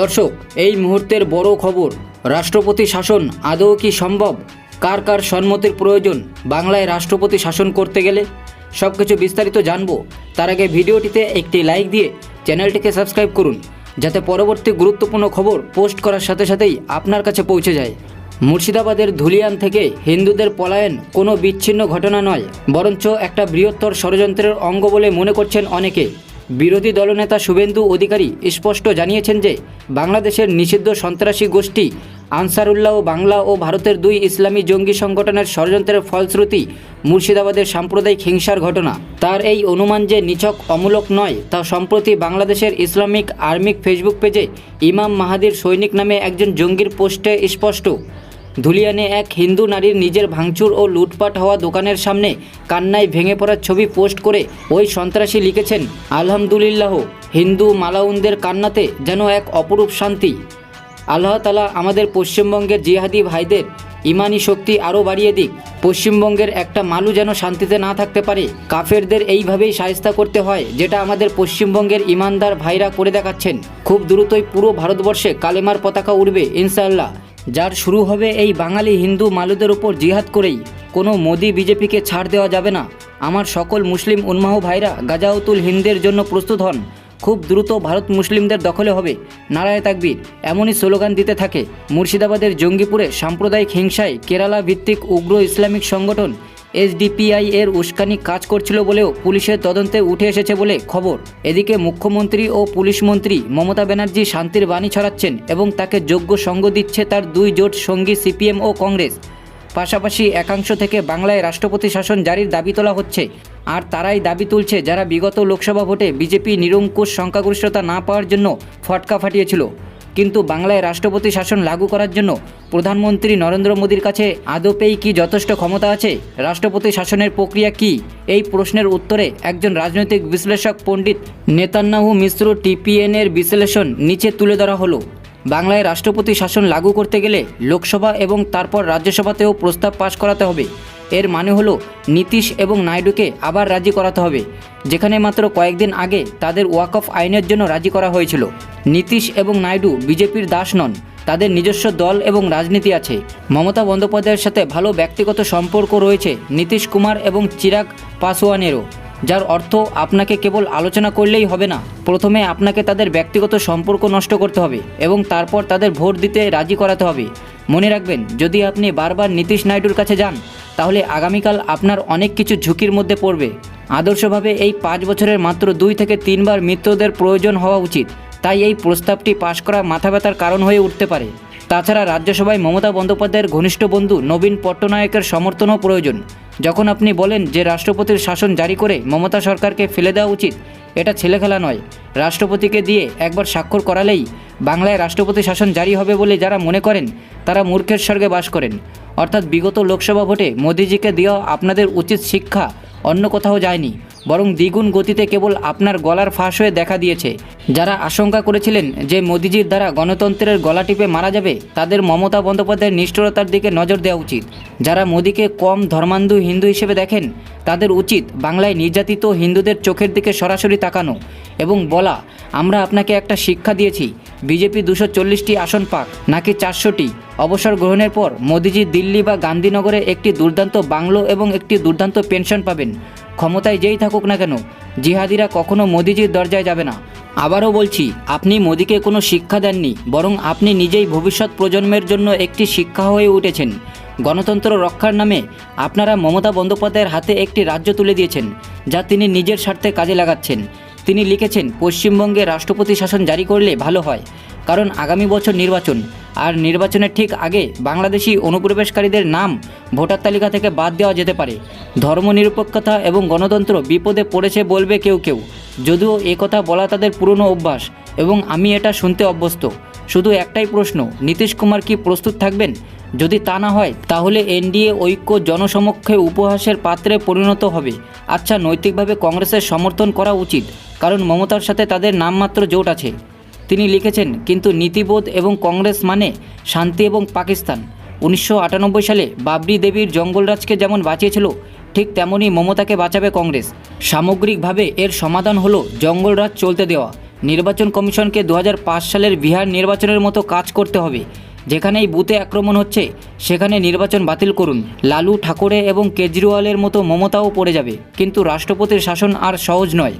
দর্শক, এই মুহূর্তের বড় খবর, রাষ্ট্রপতি শাসন আদৌ কি সম্ভব? কার কার সম্মতির প্রয়োজন? বাংলায় রাষ্ট্রপতি শাসন করতে গেলে? সব কিছু বিস্তারিত জানব। তার আগে ভিডিওটিতে একটি লাইক দিয়ে চ্যানেলটিকে সাবস্ক্রাইব করুন, যাতে পরবর্তী গুরুত্বপূর্ণ খবর পোস্ট করার সাথে সাথেই আপনার কাছে পৌঁছে যায়। মুর্শিদাবাদের ধুলিয়ান থেকে হিন্দুদের পলায়ন কোনো বিচ্ছিন্ন ঘটনা নয়, বরঞ্চ একটা বৃহত্তর ষড়যন্ত্রের অঙ্গ বলে মনে করছেন অনেকে। বিরোধী দলনেতা শুভেন্দু অধিকারী স্পষ্ট জানিয়েছেন যে, বাংলাদেশের নিষিদ্ধ সন্ত্রাসী গোষ্ঠী আনসারুল্লাহ বাংলা ও ভারতের দুই ইসলামী জঙ্গি সংগঠনের ষড়যন্ত্রের ফলশ্রুতি মুর্শিদাবাদের সাম্প্রদায়িক হিংসার ঘটনা। তার এই অনুমান যে নিছক অমূলক নয়, তা সম্প্রতি বাংলাদেশের ইসলামিক আর্মিক ফেসবুক পেজে ইমাম মাহাদির সৈনিক নামে একজন জঙ্গির পোস্টে স্পষ্ট। ধুলিয়ানে এক হিন্দু নারীর নিজের ভাঙচুর ও লুটপাট হওয়া দোকানের সামনে কান্নায় ভেঙে পড়ার ছবি পোস্ট করে ওই সন্ত্রাসী লিখেছেন, আলহামদুলিল্লাহ, হিন্দু মালাউনদের কান্নাতে যেন এক অপরূপ শান্তি। আল্লাহ তালা আমাদের পশ্চিমবঙ্গের জিহাদি ভাইদের ইমানি শক্তি আরও বাড়িয়ে দিক। পশ্চিমবঙ্গের একটা মালু যেন শান্তিতে না থাকতে পারে। কাফেরদের এইভাবেই সায়স্তা করতে হয়, যেটা আমাদের পশ্চিমবঙ্গের ইমানদার ভাইরা করে দেখাচ্ছেন। খুব দ্রুতই পুরো ভারতবর্ষে কালেমার পতাকা উঠবে ইনশাআল্লাহ। যার শুরু হবে এই বাঙালি হিন্দু মালুদের উপর জিহাদ করেই। কোনো মোদি বিজেপিকে ছাড় দেওয়া যাবে না। আমার সকল মুসলিম উন্মাহ ভাইরা গাজাউতুল হিন্দের জন্য প্রস্তুত হন। খুব দ্রুত ভারত মুসলিমদের দখলে হবে। নারায় তাকবির, এমনই স্লোগান দিতে থাকে মুর্শিদাবাদের জঙ্গিপুরে সাম্প্রদায়িক হিংসায় কেরালা ভিত্তিক উগ্র ইসলামিক সংগঠন এসডিপিআই এর উস্কানি কাজ করছিল বলেও পুলিশের তদন্তে উঠে এসেছে বলে খবর। এদিকে মুখ্যমন্ত্রী ও পুলিশ মন্ত্রী মমতা ব্যানার্জি শান্তির বাণী ছড়াচ্ছেন এবং তাকে যোগ্য সঙ্গ দিচ্ছে তার দুই জোট সঙ্গী সিপিএম ও কংগ্রেস। পাশাপাশি একাংশ থেকে বাংলায় রাষ্ট্রপতি শাসন জারির দাবি তোলা হচ্ছে। আর তারাই দাবি তুলছে যারা বিগত লোকসভা ভোটে বিজেপি নিরঙ্কুশ সংখ্যাগরিষ্ঠতা না পাওয়ার জন্য ফটকা ফাটিয়েছিল। কিন্তু বাংলায় রাষ্ট্রপতি শাসন লাগু করার জন্য প্রধানমন্ত্রী নরেন্দ্র মোদীর কাছে আদপেই কি যথেষ্ট ক্ষমতা আছে? রাষ্ট্রপতি শাসনের প্রক্রিয়া কি? এই প্রশ্নের উত্তরে একজন রাজনৈতিক বিশ্লেষক পণ্ডিত নেতান্নাহু মিশ্র টিপিএন এর বিশ্লেষণ নিচে তুলে ধরা হলো। বাংলায় রাষ্ট্রপতি শাসন লাগু করতে গেলে লোকসভা এবং তারপর রাজ্যসভাতেও প্রস্তাব পাশ করাতে হবে। এর মানে হলো নীতিশ এবং নাইডুকে আবার রাজি করাতে হবে, যেখানে মাত্র কয়েকদিন আগে তাদের ওয়াকফ আইনের জন্য রাজি করা হয়েছিল। নীতিশ এবং নাইডু বিজেপির দাস নন, তাদের নিজস্ব দল এবং রাজনীতি আছে। মমতা বন্দ্যোপাধ্যায়ের সাথে ভালো ব্যক্তিগত সম্পর্ক রয়েছে নীতিশ কুমার এবং চিরাগ পাসওয়ানেরও, যার অর্থ আপনাকে কেবল আলোচনা করলেই হবে না, প্রথমে আপনাকে তাদের ব্যক্তিগত সম্পর্ক নষ্ট করতে হবে এবং তারপর তাদের ভোট দিতে রাজি করাতে হবে। মনে রাখবেন, যদি আপনি বারবার নীতিশ নাইডুর কাছে যান, তাহলে আগামীকাল আপনার অনেক কিছু ঝুঁকির মধ্যে পড়বে। আদর্শভাবে এই পাঁচ বছরের মাত্র দুই থেকে তিনবার মিত্রদের প্রয়োজন হওয়া উচিত। তাই এই প্রস্তাবটি পাশ করা মাথা ব্যথার কারণ হয়ে উঠতে পারে। তাছাড়া রাজ্যসভায় মমতা বন্দ্যোপাধ্যায়ের ঘনিষ্ঠ বন্ধু নবীন পট্টনায়কের সমর্থনও প্রয়োজন। যখন আপনি বলেন যে রাষ্ট্রপতির শাসন জারি করে মমতা সরকারকে ফেলে দেওয়া উচিত, এটা ছেলেখেলা নয়। রাষ্ট্রপতিকে দিয়ে একবার স্বাক্ষর করালেই বাংলায় রাষ্ট্রপতি শাসন জারি হবে বলে যারা মনে করেন, তারা মূর্খের স্বর্গে বাস করেন। অর্থাৎ বিগত লোকসভা ভোটে মোদিজিকে দেওয়া আপনাদের উচিত শিক্ষা, অন্য কোথাও যায়নি। বরং দ্বিগুণ গতিতে কেবল আপনার গলার ফাঁস হয়ে দেখা দিয়েছে। যারা আশঙ্কা করেছিলেন যে মোদিজির দ্বারা গণতন্ত্রের গলা টিপে মারা যাবে, তাদের মমতা বন্দ্যোপাধ্যায়ের নিষ্ঠুরতার দিকে নজর দেওয়া উচিত। যারা মোদিকে কম ধর্মান্ধু হিন্দু হিসেবে দেখেন, তাদের উচিত বাংলায় নির্যাতিত হিন্দুদের চোখের দিকে সরাসরি তাকানো এবং বলা, আমরা আপনাকে একটা শিক্ষা দিয়েছি বিজেপি দুশো চল্লিশটি আসন পাক, নাকি চারশোটি? অবসর গ্রহণের পর মোদিজি দিল্লি বা গান্ধীনগরে একটি দুর্দান্ত বাংলো এবং একটি দুর্দান্ত পেনশন পাবেন। ক্ষমতায় যেই থাকুক না কেন, জিহাদিরা কখনো মোদিজির দরজায় যাবে না। আবারও বলছি, আপনি মোদিকে কোনো শিক্ষা দেননি, বরং আপনি নিজেই ভবিষ্যৎ প্রজন্মের জন্য একটি শিক্ষা হয়ে উঠেছেন। গণতন্ত্র রক্ষার নামে আপনারা মমতা বন্দ্যোপাধ্যায়ের হাতে একটি রাজ্য তুলে দিয়েছেন, যা তিনি নিজের স্বার্থে কাজে লাগাচ্ছেন। তিনি লিখেছেন, পশ্চিমবঙ্গে রাষ্ট্রপতি শাসন জারি করলে ভালো হয়, কারণ আগামী বছর নির্বাচন। আর নির্বাচনের ঠিক আগে বাংলাদেশি অনুপ্রবেশকারীদের নাম ভোটার তালিকা থেকে বাদ দেওয়া যেতে পারে। ধর্মনিরপেক্ষতা এবং গণতন্ত্র বিপদে পড়েছে বলবে কেউ কেউ। যদিও কথা বলা তাদের পুরনো অভ্যাস এবং আমি এটা শুনতে অভ্যস্ত। শুধু একটাই প্রশ্ন, নীতিশ কুমার কি প্রস্তুত থাকবেন? যদি তা না হয়, তাহলে এনডিএ ঐক্য জনসমক্ষে উপহাসের পাত্রে পরিণত হবে। আচ্ছা নৈতিকভাবে কংগ্রেসের সমর্থন করা উচিত, কারণ মমতার সাথে তাদের নামমাত্র জোট আছে। তিনি লিখেছেন, কিন্তু নীতিবোধ এবং কংগ্রেস মানে শান্তি এবং পাকিস্তান। উনিশশো আটানব্বই সালে বাবরি দেবীর জঙ্গলরাজকে যেমন বাঁচিয়েছিল, ঠিক তেমনই মমতাকে বাঁচাবে কংগ্রেস। সামগ্রিকভাবে এর সমাধান হলো জঙ্গলরাজ চলতে দেওয়া। নির্বাচন কমিশনকে দু হাজার পাঁচ সালের বিহার নির্বাচনের মতো কাজ করতে হবে। যেখানেই বুথে আক্রমণ হচ্ছে, সেখানে নির্বাচন বাতিল করুন। লালু ঠাকুরে এবং কেজরিওয়ালের মতো মমতাও পড়ে যাবে। কিন্তু রাষ্ট্রপতির শাসন আর সহজ নয়।